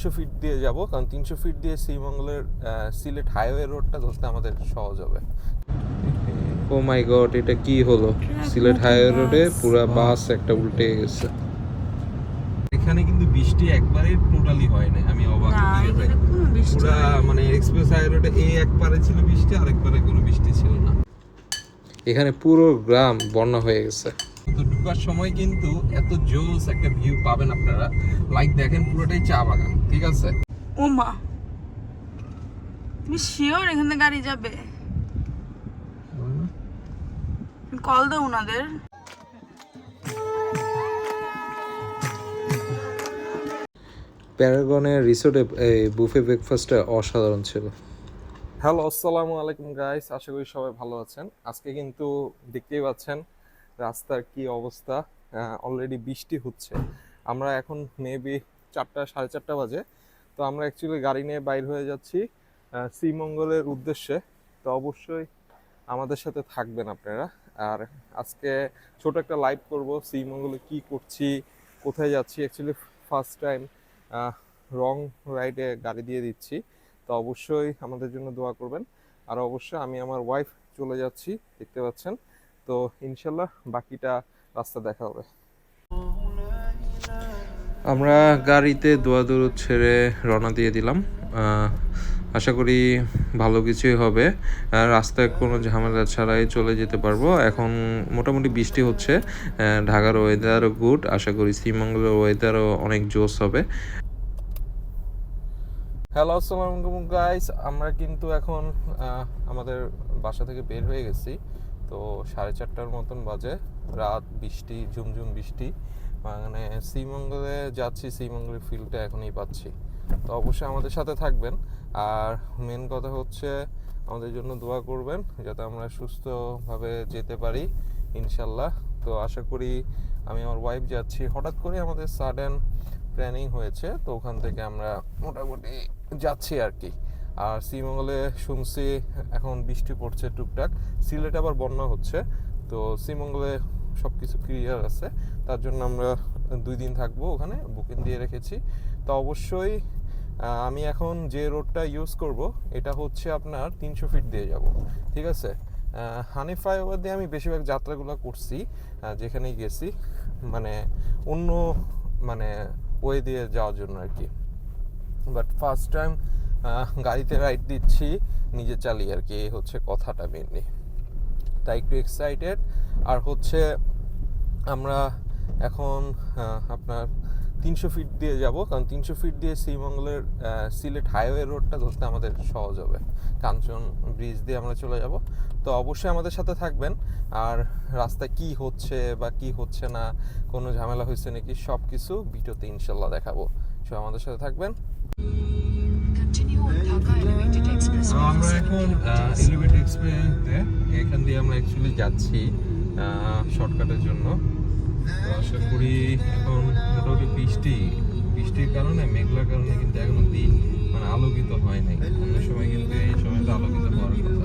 তিনশো ফিট দিয়ে যাব কারণ তিনশো ফিট দিয়ে শ্রীমঙ্গলের আহ, সিলেট হাইওয়ে রোডটা ধরতে আমাদের সহজ হবে। ও মাই গড এটা কি হলো? সিলেট হাইওয়ে রোডে পুরো বাস একটা উল্টে গেছে। এখানে কিন্তু বৃষ্টি একবারে টোটালি হয় না আমি অবাক না হয়ে যাই। এখানে কোনো বৃষ্টি পুরা মানে এক্সপ্রেস হাইওয়ে রোডে এই একবারে ছিল বৃষ্টি আরেকবারে কোনো বৃষ্টি ছিল না। এখানে পুরো গ্রাম বন্যা হয়ে গেছে। তো ঢুকার সময় কিন্তু এত জোস একটা ভিউ পাবেন আপনারা। লাইক দেখেন পুরোটাই চা বাগান ঠিক আছে? ও মা তুমি শিওর এখানে গাড়ি যাবে? কল দাও ওনাদের। প্যারাগনের রিসোর্টে এই বুফে ব্রেকফাস্টটা অসাধারণ ছিল। হ্যালো আসসালামু আলাইকুম গাইস আশা করি সবাই ভালো আছেন। আজকে কিন্তু দেখতেই পাচ্ছেন রাস্তার কি অবস্থা? অলরেডি বৃষ্টি হচ্ছে। আমরা এখন মেবি চারটা, সাড়ে চারটা বাজে। তো আমরা অ্যাকচুয়ালি গাড়ি নিয়ে বাইর হয়ে যাচ্ছি শ্রীমঙ্গলের উদ্দেশ্যে। তো অবশ্যই আমাদের সাথে থাকবেন আপনারা। আর আজকে ছোট একটা লাইভ করব, শ্রীমঙ্গলে কি করছি, কোথায় যাচ্ছি। অ্যাকচুয়ালি ফার্স্ট টাইম রং রাইডে গাড়ি দিয়ে দিচ্ছি। তো অবশ্যই আমাদের জন্য দোয়া করবেন। আর অবশ্যই আমি আমার ওয়াইফ চলে যাচ্ছি, দেখতে পাচ্ছেন। তো ইনশাল্লাহ বাকিটা রাস্তা দেখা হবে। আমরা গাড়িতে দোয়া দূর ছেড়ে রওনা দিয়ে দিলাম। আশা করি ভালো কিছুই হবে। রাস্তায় কোনো ঝামেলা ছাড়াই চলে যেতে পারব। এখন মোটামুটি বৃষ্টি হচ্ছে। ঢাকার ওয়েদারও গুড আশা করি শ্রীমঙ্গলের ওয়েদারও অনেক জোস হবে। হ্যালো আসসালামু আলাইকুম গাইস আমরা কিন্তু এখন আমাদের বাসা থেকে বের হয়ে গেছি। তো সাড়ে চারটার মতন বাজে। রাত বৃষ্টি, ঝুমঝুম বৃষ্টি। মানে শ্রীমঙ্গলে যাচ্ছি শ্রীমঙ্গলের ফিলটা এখনই পাচ্ছি। তো অবশ্যই আমাদের সাথে থাকবেন। আর মেন কথা হচ্ছে আমাদের জন্য দোয়া করবেন, যাতে আমরা সুস্থভাবে যেতে পারি, ইনশাল্লাহ। তো আশা করি আমি আমার ওয়াইফ যাচ্ছি। হঠাৎ করে আমাদের সাডেন প্ল্যানিং হয়েছে, তো ওখান থেকে আমরা মোটামুটি যাচ্ছি আর কি। আর শ্রীমঙ্গলে শুনছি এখন বৃষ্টি পড়ছে টুকটাক। সিলেটে আবার বন্যা হচ্ছে তো শ্রীমঙ্গলে সব কিছু ক্লিয়ার আছে। তার জন্য আমরা দুই দিন থাকব ওখানে বুকিং দিয়ে রেখেছি। তো অবশ্যই আমি এখন যে রোডটা ইউজ করব এটা হচ্ছে আপনার তিনশো ফিট দিয়ে যাব। ঠিক আছে? হানি ফ্লাইওভার দিয়ে আমি বেশিরভাগ যাত্রাগুলো করছি আহ, যেখানেই গেছি মানে অন্য মানে ওয়ে দিয়ে যাওয়ার জন্য আর কি। বাট ফার্স্ট টাইম গাড়িতে রাইড দিচ্ছি, নিজে চালিয়ে আর কি হচ্ছে কথাটা মেনলি তাই একটু এক্সাইটেড আর হচ্ছে আমরা এখন আপনার তিনশো ফিট দিয়ে যাব, কারণ তিনশো ফিট দিয়ে শ্রীমঙ্গলের সিলেট হাইওয়ে রোডটা ধরতে আমাদের সহজ হবে। কাঞ্চন ব্রিজ দিয়ে আমরা চলে যাব। তো অবশ্যই আমাদের সাথে থাকবেন। আর রাস্তায় কি হচ্ছে বা কি হচ্ছে না, কোনো ঝামেলা হয়েছে নাকি সব কিছু ভিডিওতে ইনশাল্লাহ দেখাবো। সো আমাদের সাথে থাকবেন। আমরা এখন এলিভেট এক্সপ্রেসে এখান দিয়ে আমরা অ্যাকচুয়ালি যাচ্ছি শর্টকাটের জন্য। তো আশা করি এখন মোটামুটি বৃষ্টি বৃষ্টির কারণে মেঘলার কারণে কিন্তু এখনও দিন মানে আলোকিত হয় নাই। অন্য সময় কিন্তু এই সময়টা আলোকিত হওয়ার কথা।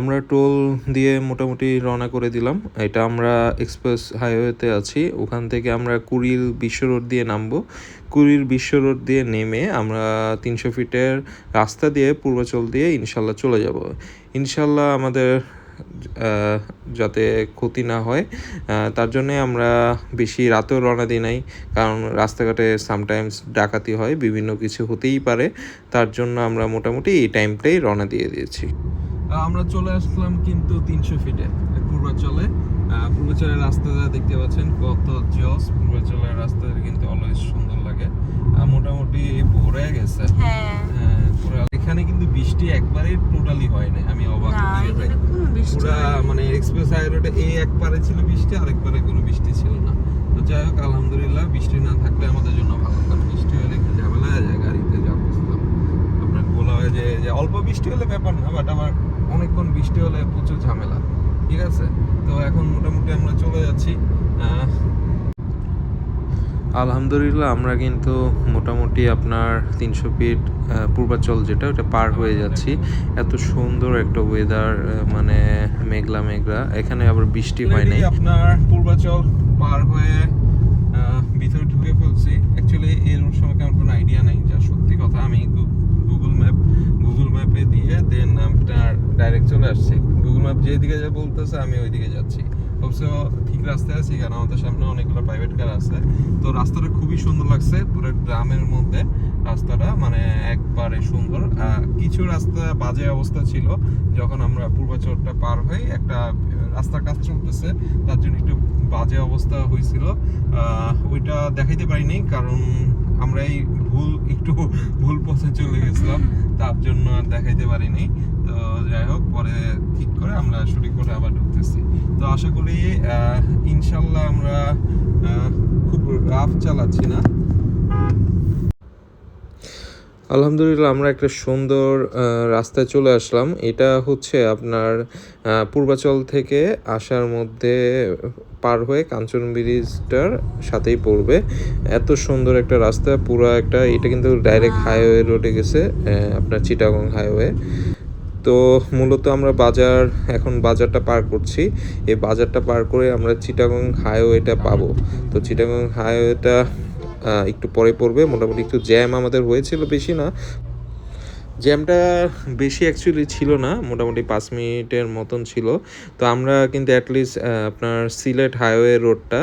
আমরা টোল দিয়ে মোটামুটি রওনা করে দিলাম। এটা আমরা এক্সপ্রেস হাইওয়েতে আছি। ওখান থেকে আমরা কুড়িল বিশ্ব রোড দিয়ে নামবো। কুড়িল বিশ্ব রোড দিয়ে নেমে আমরা তিনশো ফিটের রাস্তা দিয়ে পূর্বাচল দিয়ে ইনশাল্লাহ চলে যাব। ইনশাল্লাহ আমাদের যাতে ক্ষতি না হয় তার জন্যে আমরা বেশি রাতেও রওনা দিই নাই। কারণ রাস্তাঘাটে সামটাইমস ডাকাতি হয়, বিভিন্ন কিছু হতেই পারে। তার জন্য আমরা মোটামুটি এই টাইমটাই রওনা দিয়ে দিয়েছি। আমরা চলে আসলাম কিন্তু তিনশো ফিটে পূর্বাচলে পূর্বাচলের রাস্তাটা দেখতে পাচ্ছেন কত জস। পূর্বাচলের রাস্তাটা কিন্তু অলওয়েজ সুন্দর লাগে। মোটামুটি ভরে গেছে। হ্যাঁ। হ্যাঁ, এখানে কিন্তু বৃষ্টি একবারে টোটালি হয় না আমি অবাক পুরা মানে এক্সপ্রেস হাইওয়েতে এই একবারে ছিল বৃষ্টি আরেকবারে কোনো বৃষ্টি ছিল না। তো যাই হোক আলহামদুলিল্লাহ বৃষ্টি না থাকলে আমাদের জন্য ভালো কারণ বৃষ্টি হলে একটু ঝামেলা হয়ে যায় গাড়িতে যা বুঝলাম আপনার বলা হয় যে যে অল্প বৃষ্টি হলে ব্যাপার না বাট আমার অনেকক্ষণ বৃষ্টি হলে প্রচুর ঝামেলা ঠিক আছে? তো এখন মোটামুটি আমরা চলে যাচ্ছি আলহামদুলিল্লাহ আমরা কিন্তু মোটামুটি আপনার তিনশো ফিট পূর্বাচল যেটা ওটা পার হয়ে যাচ্ছি। এত সুন্দর একটা ওয়েদার মানে মেঘলা মেঘলা এখানে আবার বৃষ্টি হয় নাই। আপনার পূর্বাচল পার হয়ে আহ, ভিতরে ঢুকে ফেলছি অ্যাকচুয়ালি এর সম্পর্কে আমার কোনো আইডিয়া নেই যা সত্যি কথা আমি গুগল ম্যাপ গুগল ম্যাপে দিয়ে দেন আপনার ডাইরেক্ট চলে আসছি গুগল ম্যাপ যেদিকে যা বলতেছে আমি ওইদিকে যাচ্ছি। অবশ্য ঠিক রাস্তায় আছি কারণ আমাদের সামনে অনেকগুলো প্রাইভেট কার আছে। তো রাস্তাটা খুবই সুন্দর লাগছে পুরো গ্রামের মধ্যে। রাস্তাটা মানে একবারে সুন্দর। কিছু রাস্তা বাজে অবস্থা ছিল যখন আমরা পূর্বাচলটা পার হই একটা রাস্তার কাজ চলতেছে তার জন্য একটু বাজে অবস্থা হয়েছিল। আহ, ওইটা দেখাইতে পারিনি কারণ আমরা এই ভুল একটু ভুল পথে চলে গেছিলাম। তার জন্য আর দেখাইতে পারিনি। তো যাই হোক পরে ঠিক করে আমরা শুটিং করে আবার ঢুকতেছি। তো আশা করি ইনশাল্লাহ আমরা খুব রাফ চালাচ্ছি না। আলহামদুলিল্লাহ আমরা একটা সুন্দর রাস্তায় চলে আসলাম। এটা হচ্ছে আপনার পূর্বাচল থেকে আসার মধ্যে পার হয়ে কাঞ্চন ব্রিজটার সাথেই পড়বে। এত সুন্দর একটা রাস্তা পুরো একটা এটা কিন্তু ডাইরেক্ট হাইওয়ে রোডে গেছে আহ, আপনার চিটাগং হাইওয়ে তো মূলত আমরা বাজার, এখন বাজারটা পার করছি। এই বাজারটা পার করে আমরা চিটাগং হাইওয়েটা পাবো। তো চিটাগং হাইওয়েটা একটু পরে পড়বে। মোটামুটি একটু জ্যাম আমাদের হয়েছিল বেশি না। জ্যামটা বেশি অ্যাকচুয়ালি ছিল না, মোটামুটি পাঁচ মিনিটের মতন ছিল। তো আমরা কিন্তু অ্যাটলিস্ট আপনার সিলেট হাইওয়ে রোডটা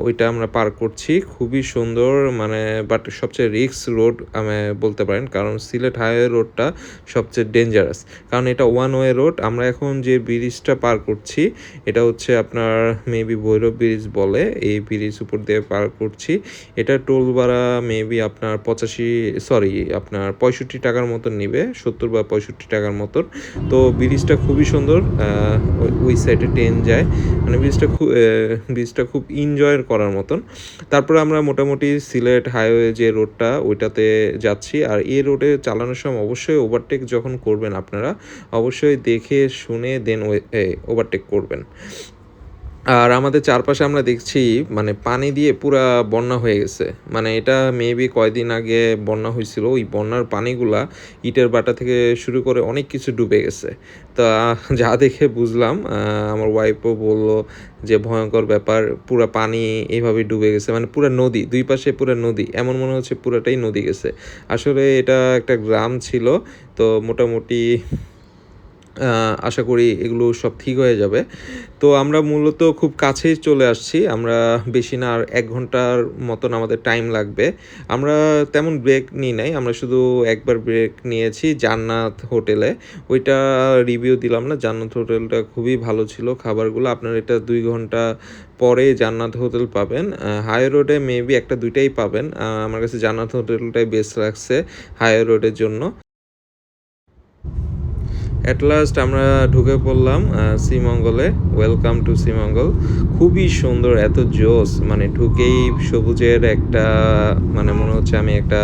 ওইটা আমরা পার করছি। খুবই সুন্দর মানে বাট সবচেয়ে রিক্স রোড আমি বলতে পারেন, কারণ সিলেট হাইওয়ে রোডটা সবচেয়ে ডেঞ্জারাস কারণ এটা ওয়ান ওয়ে রোড আমরা এখন যে ব্রিজটা পার করছি, এটা হচ্ছে আপনার মেবি ভৈরব ব্রিজ বলে, এই ব্রিজ উপর দিয়ে পার করছি। এটা টোল ভাড়া মেবি আপনার পঁচাশি সরি আপনার পঁয়ষট্টি টাকার মতন নিবে, সত্তর বা পঁয়ষট্টি টাকার মতন। তো ব্রিজটা খুবই সুন্দর ওই- সাইডে ট্রেন যায়। মানে ব্রিজটা খুব ব্রিজটা খুব এনজয় করার মতন। তারপরে আমরা মোটামুটি সিলেট হাইওয়ে যে রোডটা ওইটাতে যাচ্ছি। আর এই রোডে চালানোর সময় অবশ্যই ওভারটেক যখন করবেন আপনারা, অবশ্যই দেখে শুনে দেন ওভারটেক করবেন। আর আমাদের চারপাশে আমরা দেখছি মানে পানি দিয়ে পুরা বন্যা হয়ে গেছে। মানে এটা মেবি কয়দিন আগে বন্যা হয়েছিল, ওই বন্যার পানিগুলা ইটের বাটা থেকে শুরু করে অনেক কিছু ডুবে গেছে। তা যা দেখে বুঝলাম আমার ওয়াইফও বলল যে ভয়ঙ্কর ব্যাপার, পুরা পানি এইভাবে ডুবে গেছে মানে পুরা নদী, দুই পাশে পুরা নদী, এমন মনে হচ্ছে পুরাটাই নদী গেছে। আসলে এটা একটা গ্রাম ছিল, তো মোটামুটি আশা করি এগুলো সব ঠিক হয়ে যাবে। তো আমরা মূলত খুব কাছেই চলে আসছি। আমরা বেশি না আর এক ঘণ্টার মতন আমাদের টাইম লাগবে। আমরা তেমন ব্রেক নিই নাই। আমরা শুধু একবার ব্রেক নিয়েছি জান্নাত হোটেলে। ওইটা রিভিউ দিলাম না। জান্নাত হোটেলটা খুবই ভালো ছিল খাবারগুলো। আপনার এটা দুই ঘণ্টা পরে জান্নাত হোটেল পাবেন। হাই রোডে মেবি একটা দুইটাই পাবেন। আমার কাছে জান্নাত হোটেলটাই বেস্ট লাগছে হাই রোডের জন্য। অ্যাট লাস্ট আমরা ঢুকে পড়লাম শ্রীমঙ্গলে। Welcome to Sreemangal. খুবই সুন্দর, এত জোস মানে ঢুকেই সবুজের একটা মানে মনে হচ্ছে আমি একটা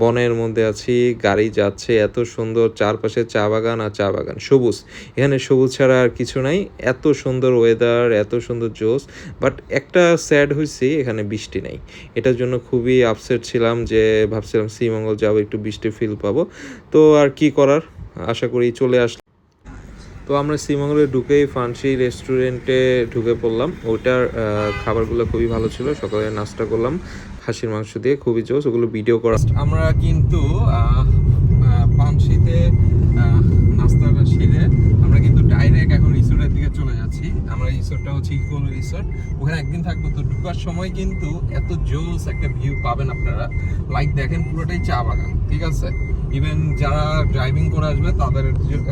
বনের মধ্যে আছি, গাড়ি যাচ্ছে, এত সুন্দর চারপাশে চা বাগান আর চা বাগান, সবুজ। এখানে সবুজ ছাড়া আর কিছু নাই, এত সুন্দর ওয়েদার এত সুন্দর জোস বাট একটা স্যাড হয়েছে এখানে বৃষ্টি নেই। এটার জন্য খুবই আপসেট ছিলাম যে, ভাবছিলাম শ্রীমঙ্গল যাব, একটু বৃষ্টি ফিল পাবো। তো আর কি করার? আশা করি চলে আস তো আমরা শ্রীমঙ্গলে ঢুকেই ফান্সি রেস্টুরেন্টে ঢুকে পড়লাম। ওটার খাবারগুলো খুবই ভালো ছিল। সকালে নাস্তা করলাম। খাসির মাংস দিয়ে খুবই জোস। ওগুলো ভিডিও করা আমরা কিন্তু পানসিতে নাস্তাটা সেরে আমরা কিন্তু ডাইরেক্ট এখন রিসোর্টের দিকে চলে যাচ্ছি আমরা রিসোর্টটা হচ্ছে ইকোল রিসোর্ট ওখানে একদিন থাকব তো ঢুকার সময় কিন্তু এত জোস একটা ভিউ পাবেন আপনারা। লাইক দেখেন পুরোটাই চা বাগান, ঠিক আছে? ইভেন যারা ড্রাইভিং করে আসবে, তাদের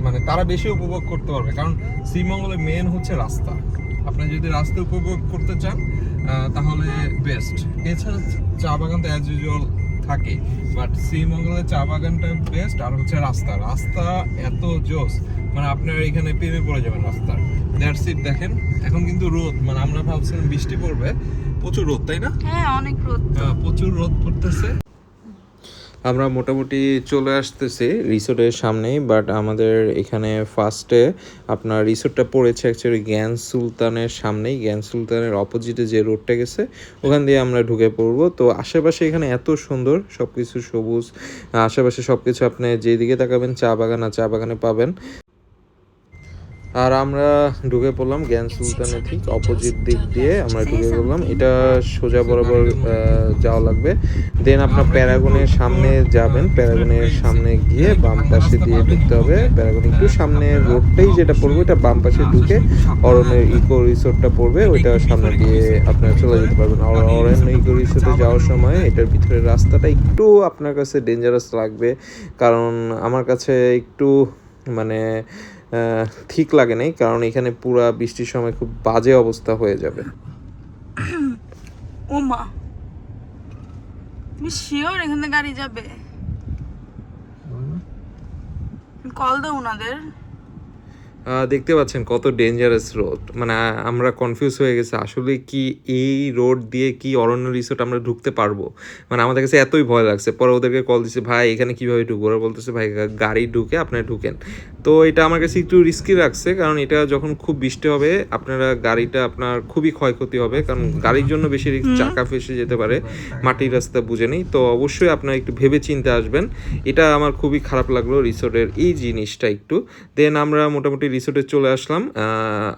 মানে তারা বেশি উপভোগ করতে পারবে। কারণ শ্রীমঙ্গলের মেন হচ্ছে রাস্তা। আপনি যদি রাস্তা উপভোগ করতে চান তাহলে বেস্ট এছাড়া চা বাগান তো অ্যাজ ইউজুয়াল থাকে। বাট শ্রীমঙ্গলের চা বাগানটা বেস্ট আর হচ্ছে রাস্তা। রাস্তা এত জোস। মানে আপনার এখানে প্রেমে পড়ে যাবেন রাস্তার। দ্যাটস ইট দেখেন। এখন কিন্তু রোদ মানে আমরা ভাবছিলাম বৃষ্টি পড়বে। প্রচুর রোদ তাই না? হ্যাঁ অনেক রোদ প্রচুর রোদ পড়তেছে। আমরা মোটামুটি চলে আসতেছি রিসোর্টের সামনেই বাট আমাদের এখানে ফার্স্টে আপনার রিসোর্টটা পড়েছে অ্যাকচুয়ালি জ্ঞান সুলতানের সামনেই। জ্ঞান সুলতানের অপোজিটে যে রোডটা গেছে ওখান দিয়ে আমরা ঢুকে পড়ব। তো আশেপাশে এখানে এত সুন্দর সব কিছু সবুজ। আশেপাশে সব কিছু আপনি যেদিকে তাকাবেন চা বাগান আর চা বাগানে পাবেন। আর আমরা ঢুকে পড়লাম জ্ঞান সুলতানের ঠিক অপোজিট দিক দিয়ে আমরা ঢুকে পড়লাম। এটা সোজা বরাবর যাওয়া লাগবে। দেন আপনার প্যারাগনের সামনে যাবেন। প্যারাগনের সামনে গিয়ে বাম পাশে দিয়ে ঢুকতে হবে। প্যারাগন একটু সামনে রোডটাই যেটা পড়বে, ওটা বাম পাশে ঢুকে অরণ্যের ইকো রিসোর্টটা পড়বে। ওইটা সামনে দিয়ে আপনারা চলে যেতে পারবেন। আর অরণ্য ইকো রিসোর্টে যাওয়ার সময় এটার ভিতরে রাস্তাটা একটু আপনার কাছে ডেঞ্জারাস লাগবে। কারণ আমার কাছে একটু মানে ঠিক লাগে নাই কারণ এখানে পুরা বৃষ্টির সময় খুব বাজে অবস্থা হয়ে যাবে। ও মা তুমি শিওর এখানে গাড়ি যাবে? কল দাও ওনাদের। দেখতে পাচ্ছেন কত ডেঞ্জারাস রোড মানে আমরা কনফিউজ হয়ে গেছে আসলে কি এই রোড দিয়ে কি অরণ্য রিসোর্ট আমরা ঢুকতে পারব? মানে আমাদের কাছে এতই ভয় লাগছে। পরে ওদেরকে কল দিছে ভাই এখানে কীভাবে ঢুকবো? ওরা বলতেছে ভাই গাড়ি ঢুকে আপনারা ঢুকেন। তো এটা আমার কাছে একটু রিস্কি লাগছে কারণ এটা যখন খুব বৃষ্টি হবে আপনারা গাড়িটা আপনার খুবই ক্ষয়ক্ষতি হবে কারণ গাড়ির জন্য বেশি চাকা ফেসে যেতে পারে মাটির রাস্তা বুঝে নেই। তো অবশ্যই আপনারা একটু ভেবে চিন্তে আসবেন। এটা আমার খুবই খারাপ লাগল রিসোর্টের এই জিনিসটা একটু। দেন আমরা মোটামুটি রিসোর্টে চলে আসলাম।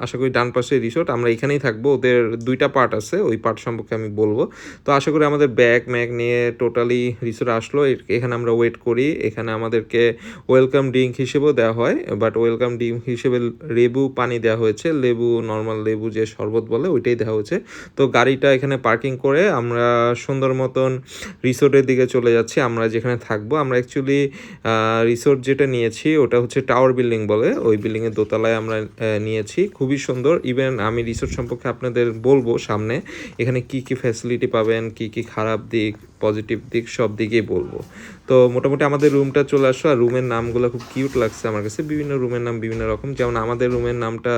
আশা করি ডান পাশে রিসোর্ট আমরা এখানেই থাকব। ওদের দুইটা পার্ট আছে, ওই পার্ট সম্পর্কে আমি বলব। তো আশা করি আমাদের ব্যাগ ম্যাগ নিয়ে টোটালি রিসোর্ট আসলো। এখানে আমরা ওয়েট করি। এখানে আমাদেরকে ওয়েলকাম ড্রিঙ্ক হিসেবেও দেওয়া হয় বাট ওয়েলকাম ড্রিঙ্ক হিসেবে লেবু পানি দেওয়া হয়েছে। লেবু নর্মাল লেবু যে শরবত বলে, ওইটাই দেওয়া হয়েছে। তো গাড়িটা এখানে পার্কিং করে আমরা সুন্দর মতন রিসোর্টের দিকে চলে যাচ্ছি। আমরা যেখানে থাকব, আমরা অ্যাকচুয়ালি রিসোর্ট যেটা নিয়েছি, ওটা হচ্ছে টাওয়ার বিল্ডিং বলে। ওই বিল্ডিংয়ের দোতলায় আমরা নিয়েছি। খুবই সুন্দর। ইভেন আমি রিসোর্ট সম্পর্কে আপনাদের বলব সামনে, এখানে কি কি ফ্যাসিলিটি পাবেন, কি কি খারাপ দিক পজিটিভ দিক, সব দিকেই বলব। তো মোটামুটি আমাদের রুমটা চলে আসলো, আর রুমের নামগুলো খুব কিউট লাগছে আমার কাছে। বিভিন্ন রুমের নাম, বিভিন্ন রকম। যেমন আমাদের রুমের নামটা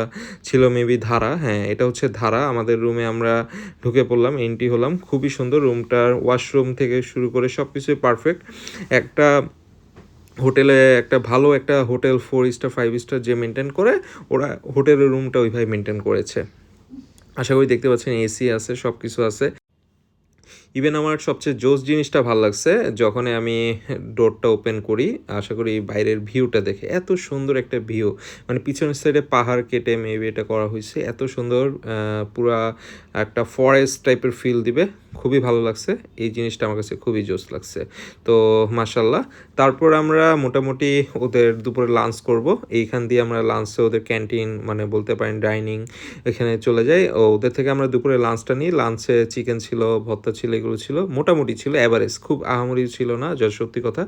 ছিল মেবি ধারা হ্যাঁ এটা হচ্ছে ধারা। আমাদের রুমে আমরা ঢুকে পড়লাম এন্ট্রি হলাম। খুবই সুন্দর। রুমটার ওয়াশরুম থেকে শুরু করে সব কিছুই পারফেক্ট একটা হোটেলে একটা ভালো একটা hotel four star five star যে মেনটেন করে, ওরা হোটেলের রুমটা ওইভাবে মেনটেন করেছে। আশা করি দেখতে পাচ্ছেন এসি আছে সব কিছু আছে। ইভেন আমার সবচেয়ে জোস জিনিসটা ভালো লাগছে যখন আমি ডোরটা ওপেন করি, আশা করি বাইরের ভিউটা দেখে, এত সুন্দর একটা ভিউ মানে পিছনের সাইডে পাহাড় কেটে মেবি এটা করা হয়েছে, এত সুন্দর পুরা একটা ফরেস্ট টাইপের ফিল দিবে। খুবই ভালো লাগছে। এই জিনিসটা আমার কাছে খুবই জোস লাগছে। তো মাসাল্লাহ তারপর আমরা মোটামুটি ওদের দুপুরে লাঞ্চ করব। এইখান দিয়ে আমরা লাঞ্চে ওদের ক্যান্টিন মানে বলতে পারেন ডাইনিং এখানে চলে যাই। ও ওদের থেকে আমরা দুপুরে লাঞ্চটা নিই। লাঞ্চে চিকেন ছিল, ভর্তা ছিল, এগুলো ছিল। মোটামুটি ছিল অ্যাভারেজ খুব আহামরি ছিল না, যা সত্যি কথা।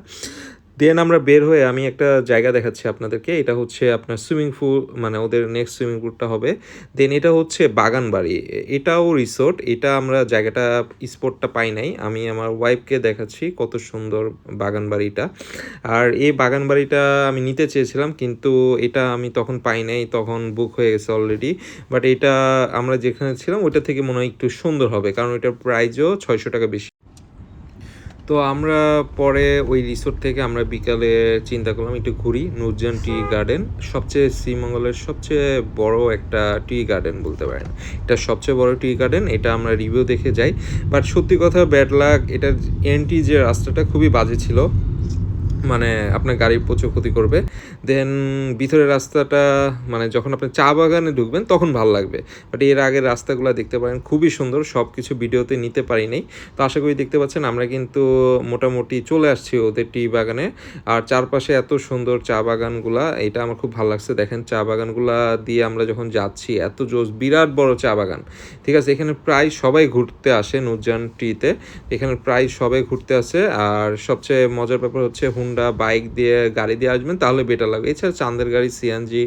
দেন আমরা বের হয়ে আমি একটা জায়গা দেখাচ্ছি আপনাদেরকে। এটা হচ্ছে আপনার সুইমিং পুল মানে ওদের নেক্সট সুইমিং পুলটা হবে। দেন এটা হচ্ছে বাগান বাড়ি এটাও রিসোর্ট এটা আমরা জায়গাটা স্পটটা পাই নাই। আমি আমার ওয়াইফকে দেখাচ্ছি কত সুন্দর বাগান বাড়িটা আর এই বাগান বাড়িটা আমি নিতে চেয়েছিলাম, কিন্তু এটা আমি তখন পাই নাই, তখন বুক হয়ে গেছে অলরেডি বাট এটা আমরা যেখানে ছিলাম, ওইটা থেকে মনে হয় একটু সুন্দর হবে, কারণ এটার প্রাইজও ছয়শো টাকা বেশি। তো আমরা পরে ওই রিসোর্ট থেকে আমরা বিকালে চিন্তা করলাম একটু ঘুরি নুরজান টি গার্ডেন সবচেয়ে শ্রীমঙ্গলের সবচেয়ে বড় একটা টি গার্ডেন বলতে পারেন। এটা সবচেয়ে বড় টি গার্ডেন এটা আমরা রিভিউ দেখে যাই। বাট সত্যি কথা ব্যাড লাক এটার এন্ট্রি যে রাস্তাটা খুবই বাজে ছিল। মানে আপনার গাড়ির প্রচুর ক্ষতি করবে। দেন ভিতরের রাস্তাটা মানে যখন আপনি চা বাগানে ঢুকবেন, তখন ভালো লাগবে। বাট এর আগের রাস্তাগুলো দেখতে পারেন, খুবই সুন্দর সব কিছু ভিডিওতে নিতে পারি নাই। তো আশা করি দেখতে পাচ্ছেন, আমরা কিন্তু মোটামুটি চলে আসছি ওদের টি বাগানে। আর চারপাশে এত সুন্দর চা বাগানগুলা, এটা আমার খুব ভালো লাগছে। দেখেন চা বাগানগুলা দিয়ে আমরা যখন যাচ্ছি, এত জোস বিরাট বড় চা বাগান। ঠিক আছে, এখানে প্রায় সবাই ঘুরতে আসে নুরজান টিতে। এখানে প্রায় সবাই ঘুরতে আসে। আর সবচেয়ে মজার ব্যাপার হচ্ছে, হুন্ডা হোন্ডা বাইক দিয়ে গাড়ি দিয়ে আসবেন, তাহলে বেটার লাগবে। এছাড়া চাঁদের গাড়ি সিএনজি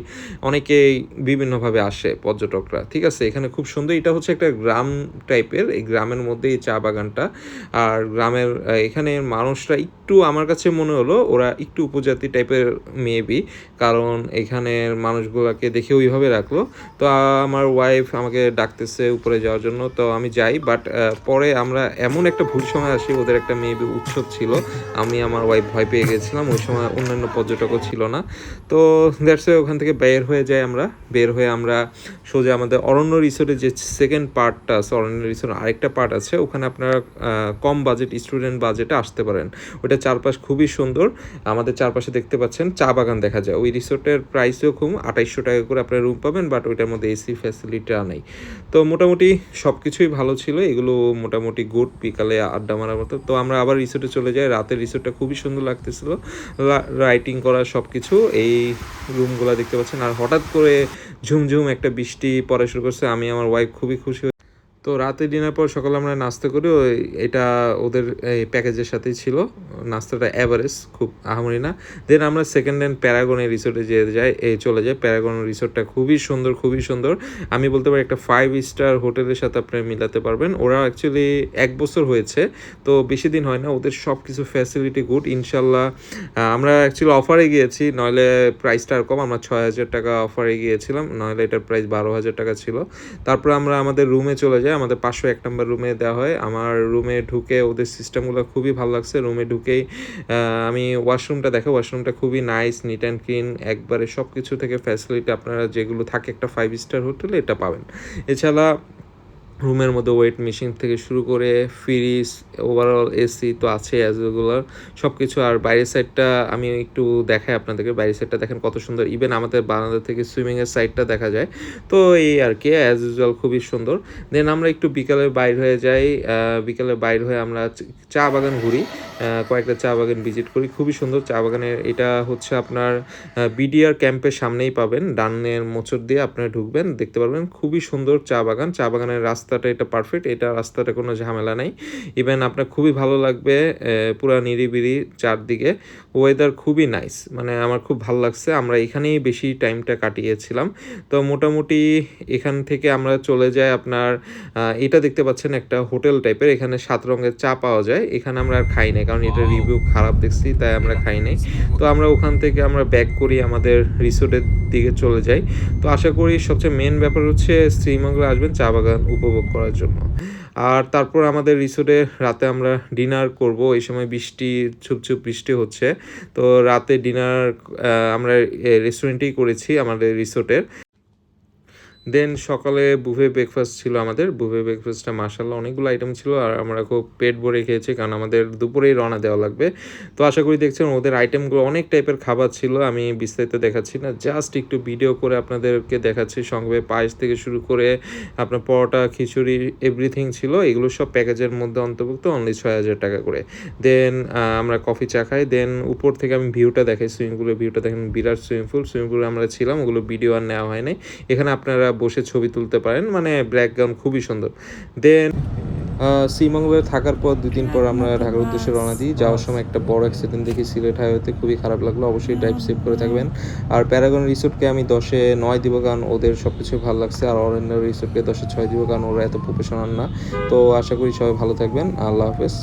অনেকেই বিভিন্নভাবে আসে পর্যটকরা, ঠিক আছে? এখানে খুব সুন্দর, এটা হচ্ছে একটা গ্রাম টাইপের এই গ্রামের মধ্যে এই চা বাগানটা। আর গ্রামের এখানে মানুষরা একটু, আমার কাছে মনে হলো, ওরা একটু উপজাতি টাইপের মেবি কারণ এখানের মানুষগুলোকে দেখে ওইভাবে রাখল। তো আমার ওয়াইফ আমাকে ডাকতেছে উপরে যাওয়ার জন্য, তো আমি যাই বাট পরে আমরা এমন একটা ভুল সময় আসি, ওদের একটা মেবি উৎসব ছিল, আমি আমার ওয়াইফ ভয় পেয়ে গেছিলাম ওই সময় অন্যান্য পর্যটকও ছিল না। তো দ্যাটস ওখান থেকে বের হয়ে যাই আমরা। বের হয়ে আমরা সোজা আমাদের অরণ্য রিসোর্টের যে সেকেন্ড পার্টটা আছে, অরণ্য রিসোর্ট আরেকটা পার্ট আছে, ওখানে আপনারা কম বাজেট স্টুডেন্ট বাজেটে আসতে পারেন। ওইটা চারপাশ খুবই সুন্দর। আমাদের চারপাশে দেখতে পাচ্ছেন, চা বাগান দেখা যায়। ওই রিসোর্টের প্রাইসও খুব, আঠাইশশো টাকা করে আপনারা রুম পাবেন বাট ওইটার মধ্যে এসি ফ্যাসিলিটিটা নেই। তো মোটামুটি সব কিছুই ভালো ছিল। এগুলো মোটামুটি গুড বিকালে আড্ডা মারার মতো। তো আমরা আবার রিসোর্টে চলে যাই। রাতের রিসোর্টটা খুবই সুন্দর লাগতেছিল। রাইটিং করা সব কিছু এই রুমগুলো দেখতে পাচ্ছেন। আর হঠাৎ করে ঝুমঝুম একটা বৃষ্টি পড়া শুরু করছে। আমি আমার ওয়াইফ খুবই খুশি তো রাতে ডিনার পর সকালে আমরা নাস্তা করি, ওই এটা ওদের এই প্যাকেজের সাথেই ছিল। নাস্তাটা অ্যাভারেজ খুব আহামরি না। দেন আমরা সেকেন্ড হ্যান্ড প্যারাগনের রিসোর্টে যেয়ে যাই, এই চলে যাই। প্যারাগন রিসোর্টটা খুবই সুন্দর খুবই সুন্দর। আমি বলতে পারি একটা ফাইভ স্টার হোটেলের সাথে আপনি মিলাতে পারবেন। ওরা অ্যাকচুয়ালি এক বছর হয়েছে, তো বেশি দিন হয় না। ওদের সব কিছু ফ্যাসিলিটি গুড ইনশাল্লাহ আমরা অ্যাকচুয়ালি অফারে গিয়েছি, নইলে প্রাইসটা আর কম। আমরা ছয় হাজার টাকা অফারে গিয়েছিলাম, নইলে এটার প্রাইস বারো হাজার টাকা ছিল। তারপর আমরা আমাদের রুমে চলে যাই। আমাদের পাঁচশো এক নম্বর রুমে দেওয়া হয়। আমার রুমে ঢুকে ওদের সিস্টেমগুলো খুবই ভালো লাগছে। রুমে ঢুকেই আমি ওয়াশরুমটা দেখো ওয়াশরুমটা খুবই নাইস নিট অ্যান্ড ক্লিন একবারে সব কিছু থেকে ফ্যাসিলিটি আপনারা যেগুলো থাকে একটা ফাইভ স্টার হোটেলে এটা পাবেন। এছাড়া রুমের মধ্যে ওয়েট মেশিন থেকে শুরু করে ফ্রিজ ওভারঅল এসি তো আছে অ্যাজ রেগুলার সব কিছু আর বাইরের সাইডটা আমি একটু দেখাই আপনাদেরকে। বাইরের সাইডটা দেখেন কত সুন্দর। ইভেন আমাদের বারান্দা থেকে সুইমিংয়ের সাইডটা দেখা যায়। তো এই আর কি অ্যাজ ইউজুয়াল খুবই সুন্দর। দেন আমরা একটু বিকালে বাইর হয়ে যাই। বিকালে বাইর হয়ে আমরা চা বাগান ঘুরি। কয়েকটা চা বাগান ভিজিট করি। খুবই সুন্দর চা বাগানের। এটা হচ্ছে আপনার বিডিআর ক্যাম্পের সামনেই পাবেন। ডানের মোচর দিয়ে আপনারা ঢুকবেন। দেখতে পারবেন খুবই সুন্দর চা বাগান। চা বাগানের রাস্তাটা এটা পারফেক্ট এটা রাস্তাটা কোনো ঝামেলা নাই। ইভেন আপনার খুবই ভালো লাগবে পুরা নিরিবিরি চারদিকে। ওয়েদার খুবই নাইস মানে আমার খুব ভালো লাগছে। আমরা এখানেই বেশি টাইমটা কাটিয়েছিলাম। তো মোটামুটি এখান থেকে আমরা চলে যাই আপনার এটা দেখতে পাচ্ছেন একটা হোটেল টাইপের এখানে সাত রঙের চা পাওয়া যায়। এখানে আমরা আর খাই নাই কারণ এটা রিভিউ খারাপ দেখছি তাই আমরা খাই নাই। তো আমরা ওখান থেকে আমরা ব্যাক করি আমাদের রিসোর্টের দিকে চলে যাই। তো আশা করি সবচেয়ে মেন ব্যাপার হচ্ছে শ্রীমঙ্গলে আসবেন চা বাগান উপভোগ করার জন্য। আর তারপর আমাদের রিসোর্টে রাতে আমরা ডিনার করব। এই সময় বৃষ্টি ছুপছুপ বৃষ্টি হচ্ছে। তো রাতে ডিনার আমরা রেস্টুরেন্টেই করেছি আমাদের রিসোর্টের। দেন সকালে বুফে ব্রেকফাস্ট ছিল আমাদের। বুফে ব্রেকফাস্টটা মাসাল্লাহ অনেকগুলো আইটেম ছিল আর আমরা খুব পেট ভরে খেয়েছি কারণ আমাদের দুপুরেই রওনা দেওয়া লাগবে। তো আশা করি দেখছেন ওদের আইটেমগুলো অনেক টাইপের খাবার ছিল, আমি বিস্তারিত দেখাচ্ছি না। জাস্ট একটু ভিডিও করে আপনাদেরকে দেখাচ্ছি। সঙ্গে পায়েস থেকে শুরু করে আপনার পরোটা, খিচুড়ি এভরিথিং ছিল। এগুলো সব প্যাকেজের মধ্যে অন্তর্ভুক্ত অনলি ছয় হাজার টাকা করে। দেন আমরা কফি চা খাই। দেন উপর থেকে আমি ভিউটা দেখাই সুইমিং পুলের ভিউটা দেখেন বিরাট সুইমিং পুল সুইমিং পুলে আমরা ছিলাম, ওগুলো ভিডিও আর নেওয়া হয় নাই। এখানে আপনারা বসে ছবি তুলতে পারেন। মানে ব্যাকগ্রাউন্ড খুবই সুন্দর। দেন শ্রীমঙ্গলে থাকার পর দুই দিন পর আমরা ঢাকার উদ্দেশ্যে রওনা দিই। যাওয়ার সময় একটা বড় অ্যাক্সিডেন্ট দেখি সিলেট হাইওয়েতে খুবই খারাপ লাগল। অবশ্যই ড্রাইভ সেভ করে থাকবেন। আর প্যারাগন রিসোর্টকে আমি দশে নয় দিব কারণ ওদের সব কিছু ভালো লাগছে। আর অরণ্য রিসোর্টকে দশে ছয় দিব কারণ ওরা এত প্রফেশনাল না। তো আশা করি সবাই ভালো থাকবেন। আল্লাহ হাফেজ।